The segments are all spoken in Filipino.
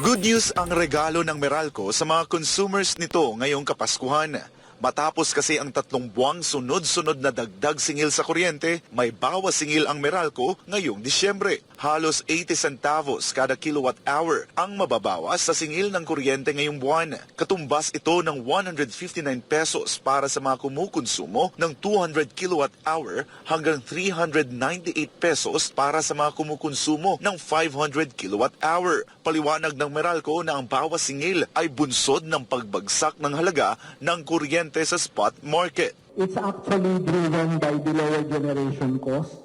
Good news ang regalo ng Meralco sa mga consumers nito ngayong Kapaskuhan. Matapos kasi ang tatlong buwang sunod-sunod na dagdag singil sa kuryente, may bawas singil ang Meralco ngayong Disyembre. Halos 80 centavos kada kilowatt hour ang mababawas sa singil ng kuryente ngayong buwan. Katumbas ito ng 159 pesos para sa mga kumukonsumo ng 200 kilowatt hour hanggang 398 pesos para sa mga kumukonsumo ng 500 kilowatt hour. Paliwanag ng Meralco na ang bawas singil ay bunsod ng pagbagsak ng halaga ng kuryente sa spot market. It's actually driven by the lower generation cost.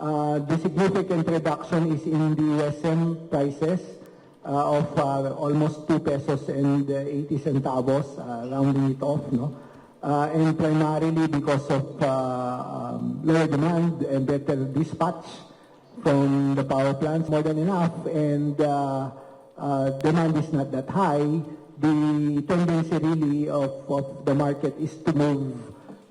Uh, the significant reduction is in the SM prices uh, of uh, almost 2 pesos and uh, 80 centavos, uh, rounding it off, no? Uh, and primarily because of uh, um, lower demand and better dispatch from the power plants, more than enough, and uh, uh, demand is not that high. The tendency really of, of the market is to move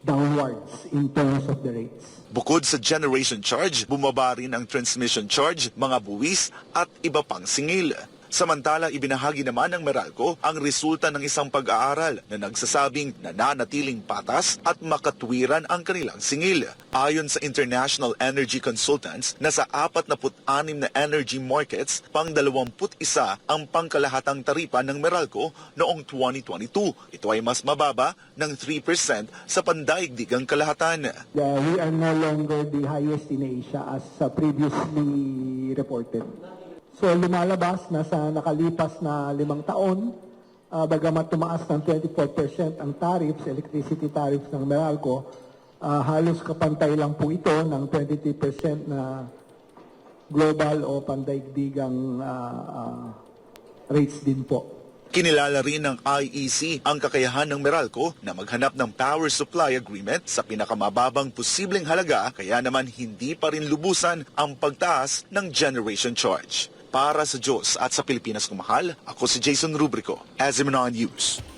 downwards in terms of the rates. Bukod sa generation charge, bumaba rin ang transmission charge, mga buwis at iba pang singil. Samantala, ibinahagi naman ng Meralco ang resulta ng isang pag-aaral na nagsasabing nananatiling patas at makatwiran ang kanilang singil. Ayon sa International Energy Consultants, nasa 46 na energy markets, pang 21 ang pangkalahatang taripa ng Meralco noong 2022. Ito ay mas mababa ng 3% sa pandaigdigang kalahatan. Uh, we are no longer the highest in Asia as uh, previously reported. So lumalabas na sa nakalipas na limang taon, uh, bagamat tumaas ng 24% ang tariffs, electricity tariffs ng Meralco, uh, halos kapantay lang po ito ng 23% na global o pandaigdigang uh, uh, rates din po. Kinilala rin ng IEC ang kakayahan ng Meralco na maghanap ng power supply agreement sa pinakamababang posibleng halaga kaya naman hindi pa rin lubusan ang pagtaas ng generation charge. Para sa Diyos at sa Pilipinas kumahal, ako si Jason Rubrico, Aziminon News.